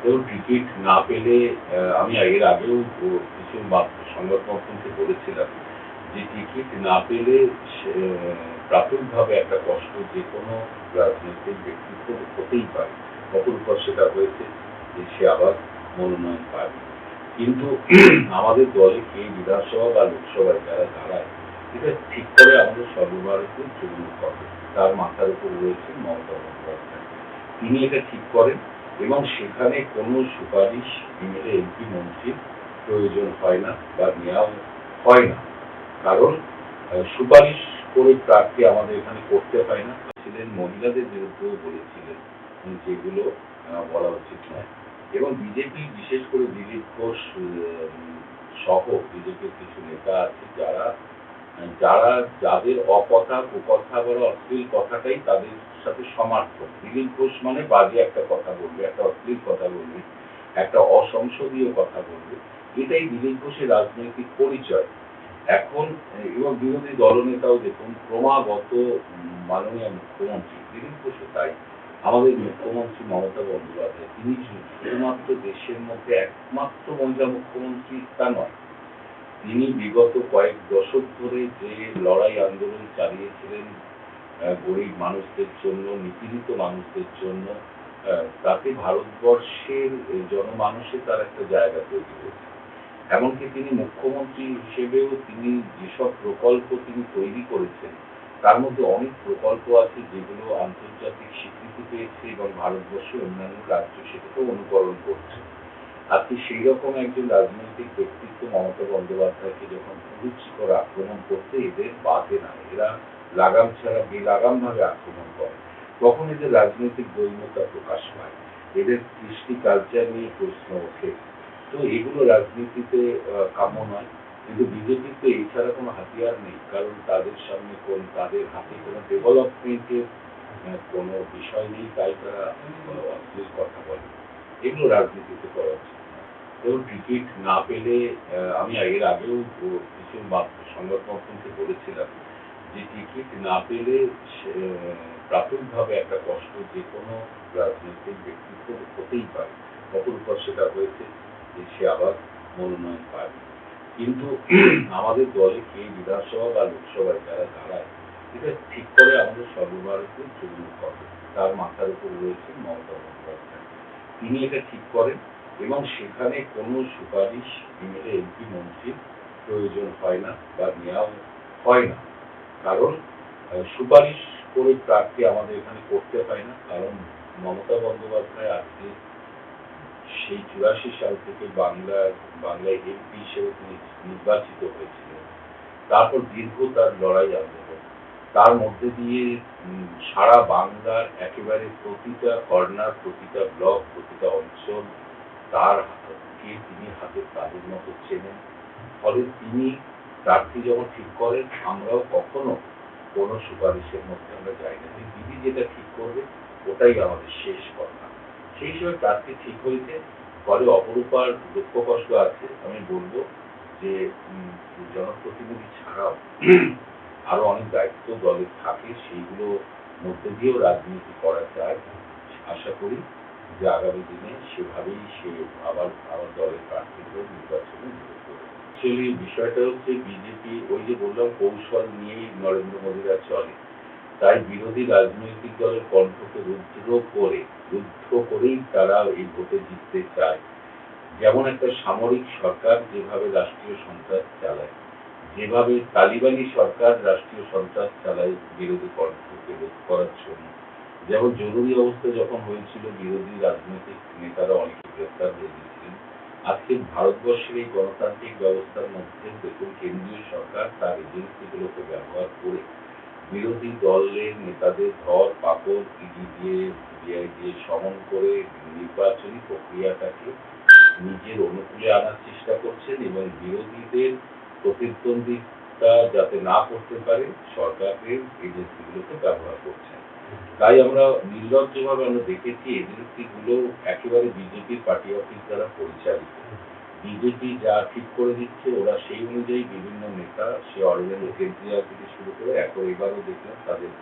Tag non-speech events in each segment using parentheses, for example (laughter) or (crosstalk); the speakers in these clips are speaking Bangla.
কেউ টিকিট না পেলে আমি এর আগেও কিছু সংবাদ মাধ্যমকে বলেছিলাম যে টিকিট না পেলে প্রাথমিকভাবে একটা কষ্ট যে কোনো রাজনৈতিক ব্যক্তিত্ব হতেই পারে। অপরূপর সেটা হয়েছে যে সে আবার মনোনয়ন পাবে কিন্তু আমাদের দলে কে বিধানসভা বা লোকসভায় যারা দাঁড়ায়, এটা ঠিক করে আমাদের সর্বভারতীয় তৃণমূল কংগ্রেস, তার মাথার উপর রয়েছে মমতা বন্দ্যোপাধ্যায়। তিনি এটা ঠিক করেন। এবং সেখানে কোনো সুপারিশ এমএলএ এমপি মন্ত্রীর প্রয়োজন হয় না বা নেওয়া হয় না। কারণ সুপারিশ করে প্রার্থী আমাদের এখানে করতে হয় না। ছিলেন মহিলাদের বিরুদ্ধেও বলেছিলেন, যেগুলো বলা উচিত নয়। এবং বিজেপি, বিশেষ করে দিলীপ ঘোষ সহ বিজেপির কিছু নেতা আছে যারা যারা, যাদের অকথা, কুকথা বড় অশ্লীল কথাটাই তাদের সাথে সমার্থক দিলীপ ঘোষ মানে বাজে একটা কথা বলবে, একটা অশ্লীল কথা বলবে, একটা অসংসদীয় কথা বলবে। এটাই দিলীপ ঘোষের রাজনৈতিক পরিচয়। এখন, এবং বিরোধী দলনেতাও দেখুন, ক্রমাগত মাননীয় মুখ্যমন্ত্রী দিলীপ ঘোষও তাই, আমাদের মুখ্যমন্ত্রী মমতা বন্দ্যোপাধ্যায়, তিনি শুধুমাত্র দেশের মধ্যে একমাত্র মহিলা মুখ্যমন্ত্রী তা নয় তিনি বিগত কয়েক দশক ধরে যে লড়াই আন্দোলন চালিয়েছিলেন গরিব মানুষদের জন্য, নিপীড়িত মানুষদের জন্য তাতে ভারতবর্ষের জনমানুষে তার একটা জায়গা তৈরি হয়েছে। এমনকি তিনি মুখ্যমন্ত্রী হিসেবেও তিনি যেসব প্রকল্প তিনি তৈরি করেছেন, তার মধ্যে অনেক প্রকল্প আছে যেগুলো আন্তর্জাতিক স্বীকৃতি পেয়েছে এবং ভারতবর্ষের অন্যান্য রাজ্য সেটাকেও অনুকরণ করছে। আজকে সেই রকম একজন রাজনৈতিক ব্যক্তিত্ব মমতা বন্দ্যোপাধ্যায়কে যখন কুরুচিকর আক্রমণ করতে এদের বাধে না, এরা লাগাম ছাড়া বেলাগাম ভাবে আক্রমণ করে, তখন এদের রাজনৈতিক দৈন্যতা প্রকাশ পায়, এদের কৃষ্টি কালচার নিয়ে প্রশ্ন ওঠে। তো এগুলো রাজনীতিতে কাম্য নয়, কিন্তু বিজেপির তো এছাড়া কোনো হাতিয়ার নেই, কারণ তাদের সামনে কোন, তাদের হাতে কোনো ডেভেলপমেন্টের কোনো বিষয় নেই, তাই তারা অশ্লীল কথা বলে। এগুলো রাজনীতিতে করা উচিত। এবং টিকিট না পেলে আমি এর আগেও কিছু সংবাদ মাধ্যমকে বলেছিলাম যে টিকিট না পেলে প্রাথমিকভাবে একটা কষ্ট যে কোনো রাজনৈতিক ব্যক্তিত্ব হতেই পারে। অপরূপর সেটা হয়েছে যে সে আবার মনোনয়ন পাবে কিন্তু (clears throat) আমাদের দলে কে বিধানসভা বা লোকসভায় যারা দাঁড়ায়, এটা ঠিক করে আমাদের সর্বভারতীয় তৃণমূল কংগ্রেস, তার মাথার উপর রয়েছে মমতা বন্দ্যোপাধ্যায়। তিনি এটা ঠিক করেন এবং সেখানে কোনো সুপারিশ এমএলএ এমপি মন্ত্রীর প্রয়োজন হয় না বা নেওয়া হয় না। কারণ সুপারিশ করে প্রার্থী আমাদের এখানে করতে হয় না। কারণ, মমতা বন্দ্যোপাধ্যায় আজকে সেই চুরাশি সাল থেকে বাংলার, বাংলায় এমপি হিসেবে তিনি নির্বাচিত হয়েছিলেন। তারপর দীর্ঘ তার লড়াই আন্দোলন তার মধ্যে দিয়ে সারা বাংলার একেবারে প্রতিটা কর্নার প্রতিটা ব্লক প্রতিটা অঞ্চল তার কে তিনি হাতের তাদের মতো চেনেন। ফলে তিনি প্রার্থী যখন ঠিক করেন, আমরাও কখনো কোনো সুপারিশের মধ্যে আমরা যাই না দিদি যেটা ঠিক করবে, ওটাই আমাদের শেষ কথা। সেই হিসেবে প্রার্থী ঠিক হয়েছে। ফলে অপরূপার দুঃখ কষ্ট আছে। আমি বলব যে জনপ্রতিনিধি ছাড়াও আরও অনেক দায়িত্ব দলের থাকে, সেইগুলো মধ্যে দিয়েও রাজনীতি করা যায়। আশা করি যে আগামী দিনে সেভাবেই সে আবার আমার দলের প্রার্থীদের নির্বাচনে অ্যাকচুয়ালি বিষয়টা হচ্ছে বিজেপি ওই যে বললাম, কৌশল নিয়েই নরেন্দ্র মোদীরা চলে। তাই বিরোধী রাজনৈতিক দলের কণ্ঠকে রুদ্র করে, রুদ্ধ করেই তারা এই ভোটে জিততে চায়। যেমন একটা সামরিক সরকার যেভাবে রাষ্ট্রীয় সন্ত্রাস চালায়। যেভাবে তালিবানি সরকার রাষ্ট্রীয় সন্ত্রাস চালায় বিরোধী কণ্ঠকে রোধ করার জন্য যেমন জরুরি অবস্থা যখন হয়েছিল, বিরোধী রাজনৈতিক নেতারা অনেকে গ্রেফতার হয়ে গিয়েছিলেন। আজকে ভারতবর্ষের এই গণতান্ত্রিক ব্যবস্থার মধ্যে দেখুন, কেন্দ্রীয় সরকার তার এজেন্সিগুলোকে ব্যবহার করে বিরোধী দলের নেতাদের ধর পাকড় ইডি দিয়ে সিবিআই দিয়ে সমন করে নির্বাচনী প্রক্রিয়াটাকে নিজের অনুকূলে আনার চেষ্টা করছেন এবং বিরোধীদের প্রতিদ্বন্দ্বিতা যাতে না করতে পারে সরকারের এজেন্সিগুলোকে ব্যবহার করছেন তাই আমরা নির্লজ্জভাবে আমরা দেখেছি এজেন্সিগুলো একেবারে বিজেপির পার্টি অফিস দ্বারা পরিচালিত। বিজেপি যা ঠিক করে দিচ্ছে, ওরা সেই অনুযায়ী বিভিন্ন নেতা, সে অরবিন্দ কেজরিওয়াল থেকে শুরু করে এখন এবারও দেখলাম তাদের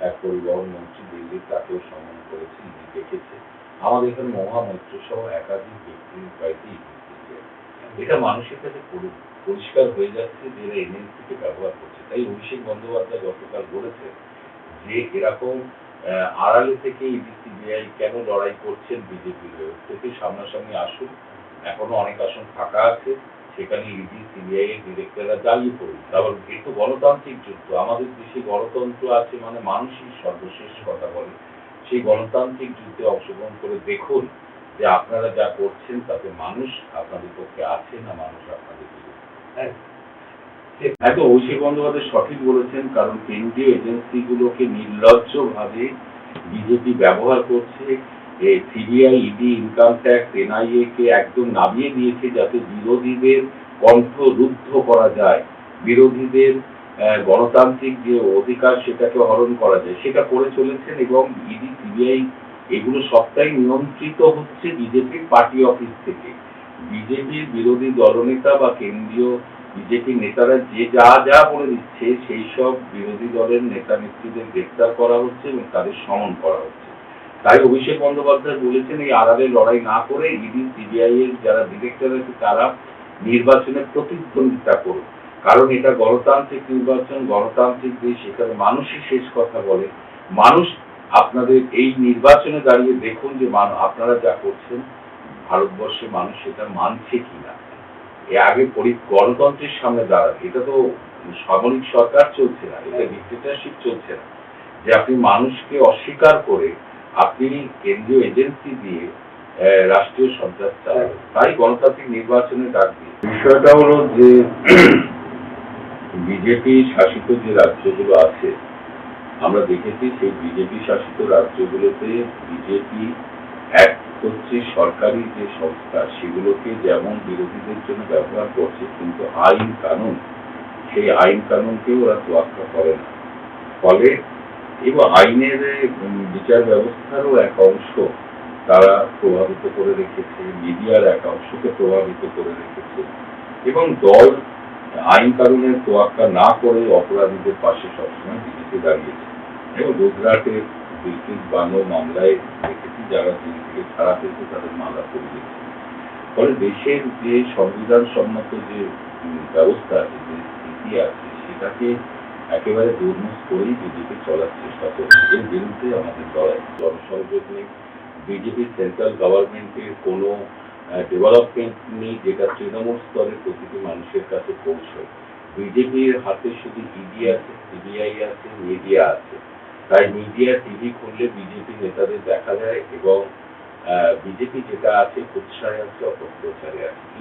এক পরিবহন মন্ত্রী দিল্লির তাকেও সম্মান করেছে দেখেছে। আমাদের এখানে মহামৈত্র সহ একাধিক ব্যক্তির বাড়িতে এটা মানুষের কাছে পরি- পরিষ্কার হয়ে যাচ্ছে যে এরা এনএলসিকে ব্যবহার করছে। তাই অভিষেক বন্দ্যোপাধ্যায় গতকাল বলেছে যে এরকম আড়ালে থেকে ইডি সিবিআই কেন লড়াই করছেন বিজেপির থেকে সামনাসামনি আসুন। এখনও অনেক আসন ফাঁকা আছে। সেখানে ইডি, সিবিআই এর ডিরেক্টররা জ্বালিয়ে পড়ুন তারপর এ তো গণতান্ত্রিক যুদ্ধ। আমাদের দেশে গণতন্ত্র আছে মানে মানুষই সর্বশেষ কথা বলে। সেই গণতান্ত্রিক যুদ্ধে অংশগ্রহণ করে দেখুন যে আপনারা যা করছেন তাতে মানুষ আপনাদের পক্ষে আছে না মানুষ আপনাদের বিরুদ্ধে? হ্যাঁ। একদম অভিষেক বন্দ্যোপাধ্যায় সঠিক বলেছেন কারণ কেন্দ্রীয় এজেন্সিগুলোকে নির্লজ্জভাবে বিজেপি ব্যবহার করছে। CBI ED income tax NIA কে একদম নামিয়ে দিয়েছে যাতে বিরোধীদের কণ্ঠ রুদ্ধ করা যায়। বিরোধীদের গণতান্ত্রিক যে অধিকার সেটাকে হরণ করা যায়। সেটা করে চলেছেন এবং ইডি সিবিআই এগুলো সবটাই নিয়ন্ত্রিত হচ্ছে বিজেপির পার্টি অফিস থেকে। বিজেপির বিরোধী দলনেতা বা কেন্দ্রীয় বিজেপি নেতারা যে যা যা বলে দিচ্ছে, সেই সব বিরোধী দলের নেতা নেত্রীদের গ্রেপ্তার করা হচ্ছে এবং তাদের সমন করা হচ্ছে। তাই অভিষেক বন্দ্যোপাধ্যায় বলেছেন, এই আড়ালে লড়াই না করে ইডি, সিবিআই এর যারা ডিরেক্টর আছে, তারা নির্বাচনে প্রতিদ্বন্দ্বিতা করুক। কারণ এটা গণতান্ত্রিক নির্বাচন, গণতান্ত্রিক দেশ এখানে মানুষই শেষ কথা বলে। মানুষ আপনাদের এই নির্বাচনে দাঁড়িয়ে দেখুন যে মান- আপনারা যা করছেন ভারতবর্ষে মানুষ সেটা মানছে কিনা। এ আগে গণতন্ত্রের সামনে দাঁড়ান এটা তো সামরিক সরকার চলছে না, এটা ডিক্টেটারশিপ চলছে না। যে আপনি মানুষকে অস্বীকার করে আপনি কেন্দ্রীয় এজেন্সি দিয়ে রাষ্ট্রীয় সন্ত্রাস চালাবেন। তাই গণতান্ত্রিক নির্বাচনে ডাক দিয়ে। বিষয়টা হলো যে, (clears throat) বিজেপি শাসিত যে রাজ্যগুলো আছে আমরা দেখেছি সেই বিজেপি শাসিত রাজ্যগুলোতে বিজেপি এক হচ্ছে সরকারি যে সংস্থা, সেগুলোকে যেমন বিরোধীদের জন্য ব্যবহার করছে, কিন্তু আইন কানুন, সেই আইন কানুনকেও ওরা তোয়াক্কা করে না। ফলে এবং আইনের বিচার ব্যবস্থারও এক অংশ তারা প্রভাবিত করে রেখেছে, মিডিয়ার এক অংশকে প্রভাবিত করে রেখেছে। এবং দল আইন কানুনের তোয়াক্কা না করে অপরাধীদের পাশে সবসময় বিজেপি দাঁড়িয়েছে এবং গুজরাটে বিলকিস বানো মামলায় দেখেছি, যারা জেল থেকে ছাড়া পেয়েছে, তাদের মামলা করে দিয়েছে। ফলে দেশের যে সংবিধান সম্মত যে ব্যবস্থা আছে, যে স্থিতি আছে, সেটাকে একেবারে দুর্মুখ করেই বিজেপি চলার চেষ্টা করছে। এর বিরুদ্ধে আমাদের লড়াই জনসংযোগ নেই। বিজেপি সেন্ট্রাল গভর্নমেন্টের কোনো ডেভেলপমেন্ট নিয়ে যেটা তৃণমূল স্তরে প্রতিটি মানুষের কাছে পৌঁছয়। বিজেপির হাতে শুধু ইডি আছে সিবিআই আছে মিডিয়া আছে। তাই মিডিয়া টিভি খুললে বিজেপি নেতাদের দেখা যায় এবং বিজেপি যেটা আছে উৎসাহে আছে, অপপ্রচারে আছে।